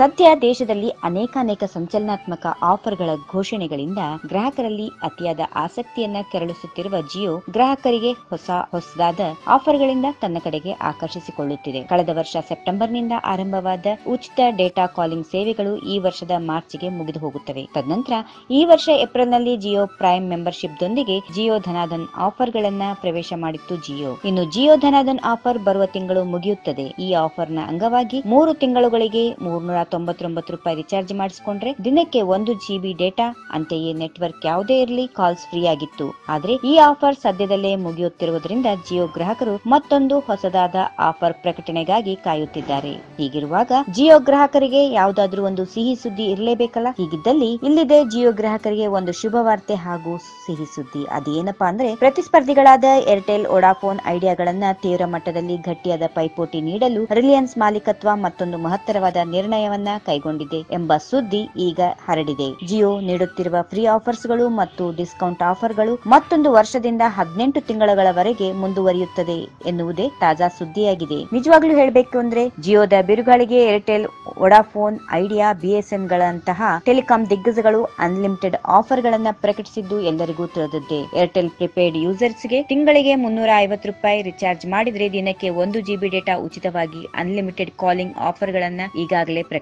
ಸದ್ಯ ದೇಶದಲ್ಲಿ ಅನೇಕಾನೇಕ ಸಂಚಲನಾತ್ಮಕ ಆಫರ್ಗಳ ಘೋಷಣೆಗಳಿಂದ ಗ್ರಾಹಕರಲ್ಲಿ ಅತಿಯಾದ ಆಸಕ್ತಿಯನ್ನ ಕೆರಳಿಸುತ್ತಿರುವ ಜಿಯೋ ಗ್ರಾಹಕರಿಗೆ ಹೊಸ ಹೊಸದಾದ ಆಫರ್ಗಳಿಂದ ತನ್ನ ಕಡೆಗೆ ಆಕರ್ಷಿಸಿಕೊಳ್ಳುತ್ತಿದೆ. ಕಳೆದ ವರ್ಷ ಸೆಪ್ಟೆಂಬರ್ನಿಂದ ಆರಂಭವಾದ ಉಚಿತ ಡೇಟಾ ಕಾಲಿಂಗ್ ಸೇವೆಗಳು ಈ ವರ್ಷದ ಮಾರ್ಚ್ಗೆ ಮುಗಿದು ಹೋಗುತ್ತವೆ. ತದನಂತರ ಈ ವರ್ಷ ಏಪ್ರಿಲ್ನಲ್ಲಿ ಜಿಯೋ ಪ್ರೈಮ್ ಮೆಂಬರ್ಶಿಪ್ ದೊಂದಿಗೆ ಜಿಯೋ ಧನಾಧನ್ ಆಫರ್ ಗಳನ್ನ ಪ್ರವೇಶ ಮಾಡಿತ್ತು ಜಿಯೋ. ಇನ್ನು ಜಿಯೋ ಧನಾಧನ್ ಆಫರ್ ಬರುವ ತಿಂಗಳು ಮುಗಿಯುತ್ತದೆ. ಈ ಆಫರ್ನ ಅಂಗವಾಗಿ ಮೂರು ತಿಂಗಳುಗಳಿಗೆ ಮೂರ್ನೂರ ತೊಂಬತ್ತೊಂಬತ್ತು ರೂಪಾಯಿ ರೀಚಾರ್ಜ್ ಮಾಡಿಸಿಕೊಂಡ್ರೆ ದಿನಕ್ಕೆ ಒಂದು ಜಿಬಿ ಡೇಟಾ ಅಂತೆಯೇ ನೆಟ್ವರ್ಕ್ ಯಾವುದೇ ಇರಲಿ ಕಾಲ್ಸ್ ಫ್ರೀ ಆಗಿತ್ತು. ಆದ್ರೆ ಈ ಆಫರ್ ಸದ್ಯದಲ್ಲೇ ಮುಗಿಯುತ್ತಿರುವುದರಿಂದ ಜಿಯೋ ಗ್ರಾಹಕರು ಮತ್ತೊಂದು ಹೊಸದಾದ ಆಫರ್ ಪ್ರಕಟಣೆಗಾಗಿ ಕಾಯುತ್ತಿದ್ದಾರೆ. ಹೀಗಿರುವಾಗ ಜಿಯೋ ಗ್ರಾಹಕರಿಗೆ ಯಾವುದಾದ್ರೂ ಒಂದು ಸಿಹಿ ಸುದ್ದಿ ಇರಲೇಬೇಕಲ್ಲ? ಹೀಗಿದ್ದಲ್ಲಿ ಇಲ್ಲಿದೆ ಜಿಯೋ ಗ್ರಾಹಕರಿಗೆ ಒಂದು ಶುಭವಾರ್ತೆ ಹಾಗೂ ಸಿಹಿ ಸುದ್ದಿ. ಅದೇನಪ್ಪಾ ಅಂದ್ರೆ ಪ್ರತಿಸ್ಪರ್ಧಿಗಳಾದ ಏರ್ಟೆಲ್ ಒಡಾಫೋನ್ ಐಡಿಯಾಗಳನ್ನ ತೀವ್ರ ಮಟ್ಟದಲ್ಲಿ ಗಟ್ಟಿಯಾದ ಪೈಪೋಟಿ ನೀಡಲು ರಿಲಯನ್ಸ್ ಮಾಲೀಕತ್ವ ಮತ್ತೊಂದು ಮಹತ್ತರವಾದ ನಿರ್ಣಯವನ್ನ ಕೈಗೊಂಡಿದೆ ಎಂಬ ಸುದ್ದಿ ಈಗ ಹರಡಿದೆ. ಜಿಯೋ ನೀಡುತ್ತಿರುವ ಫ್ರೀ ಆಫರ್ಸ್ಗಳು ಮತ್ತು ಡಿಸ್ಕೌಂಟ್ ಆಫರ್ಗಳು ಮತ್ತೊಂದು ವರ್ಷದಿಂದ ಹದಿನೆಂಟು ತಿಂಗಳವರೆಗೆ ಮುಂದುವರಿಯುತ್ತದೆ ಎನ್ನುವುದೇ ತಾಜಾ ಸುದ್ದಿಯಾಗಿದೆ. ನಿಜವಾಗ್ಲೂ ಹೇಳಬೇಕು ಅಂದ್ರೆ ಜಿಯೋದ ಬಿರುಗಾಳಿಗೆ ಏರ್ಟೆಲ್, ವೊಡಾಫೋನ್, ಐಡಿಯಾ ಬಿಎಸ್ಎನ್ ಗಳಂತಹ ಟೆಲಿಕಾಂ ದಿಗ್ಗಜಗಳು ಅನ್ಲಿಮಿಟೆಡ್ ಆಫರ್ ಗಳನ್ನ ಪ್ರಕಟಿಸಿದ್ದು ಎಲ್ಲರಿಗೂ ತಿಳಿದಿದ್ದೆ ಏರ್ಟೆಲ್ ಪ್ರಿಪೇಡ್ ಯೂಸರ್ಸ್ಗೆ ತಿಂಗಳಿಗೆ ಮುನ್ನೂರ ಐವತ್ತು ರೂಪಾಯಿ ರಿಚಾರ್ಜ್ ಮಾಡಿದ್ರೆ ದಿನಕ್ಕೆ ಒಂದು ಜಿಬಿ ಡೇಟಾ ಉಚಿತವಾಗಿ ಅನ್ಲಿಮಿಟೆಡ್ ಕಾಲಿಂಗ್ ಆಫರ್ ಗಳನ್ನ ಈಗಾಗಲೇ ಪ್ರಕಟಿಸಿದೆ.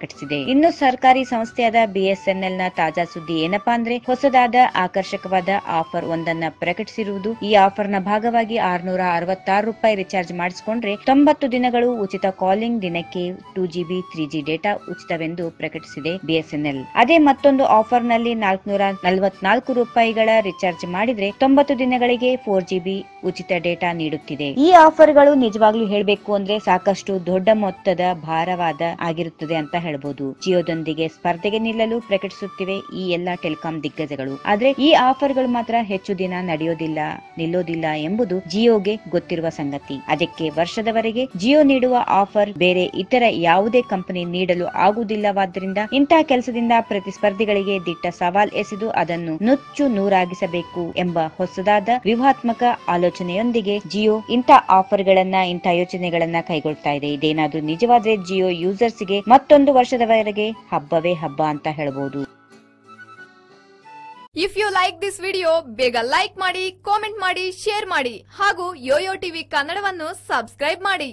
ಇನ್ನು ಸರ್ಕಾರಿ ಸಂಸ್ಥೆಯಾದ ಬಿಎಸ್ಎನ್ಎಲ್ನ ತಾಜಾ ಸುದ್ದಿ ಏನಪ್ಪಾ ಅಂದ್ರೆ, ಹೊಸದಾದ ಆಕರ್ಷಕವಾದ ಆಫರ್ ಒಂದನ್ನ ಪ್ರಕಟಿಸಿರುವುದು. ಈ ಆಫರ್ನ ಭಾಗವಾಗಿ ಆರ್ನೂರ ಅರವತ್ತಾರು ರೂಪಾಯಿ ರಿಚಾರ್ಜ್ ಮಾಡಿಸಿಕೊಂಡ್ರೆ ತೊಂಬತ್ತು ದಿನಗಳು ಉಚಿತ ಕಾಲಿಂಗ್ ದಿನಕ್ಕೆ two GB, three G data ಉಚಿತವೆಂದು ಪ್ರಕಟಿಸಿದೆ ಬಿಎಸ್ಎನ್ಎಲ್. ಅದೇ ಮತ್ತೊಂದು ಆಫರ್ನಲ್ಲಿ ನಾಲ್ಕುನೂರ ನಲವತ್ನಾಲ್ಕು ರೂಪಾಯಿಗಳ ರಿಚಾರ್ಜ್ ಮಾಡಿದ್ರೆ ತೊಂಬತ್ತು ದಿನಗಳಿಗೆ ಫೋರ್ ಜಿಬಿ ಉಚಿತ ಡೇಟಾ ನೀಡುತ್ತಿದೆ. ಈ ಆಫರ್ಗಳು ನಿಜವಾಗ್ಲೂ ಹೇಳಬೇಕು ಅಂದ್ರೆ ಸಾಕಷ್ಟು ದೊಡ್ಡ ಮೊತ್ತದ ಭಾರವಾದ ಆಗಿರುತ್ತದೆ ಅಂತ ಹೇಳ್ಬೋದು. ಜಿಯೋದೊಂದಿಗೆ ಸ್ಪರ್ಧೆಗೆ ನಿಲ್ಲಲು ಪ್ರಕಟಿಸುತ್ತಿವೆ ಈ ಎಲ್ಲಾ ಟೆಲಿಕಾಂ ದಿಗ್ಗಜಗಳು. ಆದ್ರೆ ಈ ಆಫರ್ಗಳು ಮಾತ್ರ ಹೆಚ್ಚು ದಿನ ನಡೆಯೋದಿಲ್ಲ, ನಿಲ್ಲೋದಿಲ್ಲ ಎಂಬುದು ಜಿಯೋಗೆ ಗೊತ್ತಿರುವ ಸಂಗತಿ. ಅದಕ್ಕೆ ವರ್ಷದವರೆಗೆ ಜಿಯೋ ನೀಡುವ ಆಫರ್ ಬೇರೆ ಇತರ ಯಾವುದೇ ಕಂಪನಿ ನೀಡಲು ಆಗುವುದಿಲ್ಲವಾದ್ದರಿಂದ ಇಂತಹ ಕೆಲಸದಿಂದ ಪ್ರತಿಸ್ಪರ್ಧಿಗಳಿಗೆ ದಿಟ್ಟ ಸವಾಲ್ ಎಸೆದು ಅದನ್ನು ನುಚ್ಚು ನೂರಾಗಿಸಬೇಕು ಎಂಬ ಹೊಸದಾದ ವ್ಯೂಹಾತ್ಮಕ ಆಲೋಚನೆಯೊಂದಿಗೆ ಜಿಯೋ ಇಂಥ ಆಫರ್ ಗಳನ್ನ ಇಂಥ ಯೋಚನೆಗಳನ್ನ ಕೈಗೊಳ್ತಾ ಇದೆ. ಇದೇನಾದ್ರೂ ನಿಜವಾದ್ರೆ ಜಿಯೋ ಯೂಸರ್ಸ್ಗೆ ಮತ್ತೊಂದು ವರ್ಷದವರೆಗೆ ಹಬ್ಬವೇ ಹಬ್ಬ ಅಂತ ಹೇಳ್ಬೋದು. If you like this video ಬೇಗ ಲೈಕ್ ಮಾಡಿ ಕಾಮೆಂಟ್ ಮಾಡಿ ಶೇರ್ ಮಾಡಿ ಹಾಗೂ ಯೋಯೋ ಟಿವಿ ಕನ್ನಡವನ್ನು ಸಬ್ಸ್ಕ್ರೈಬ್ ಮಾಡಿ.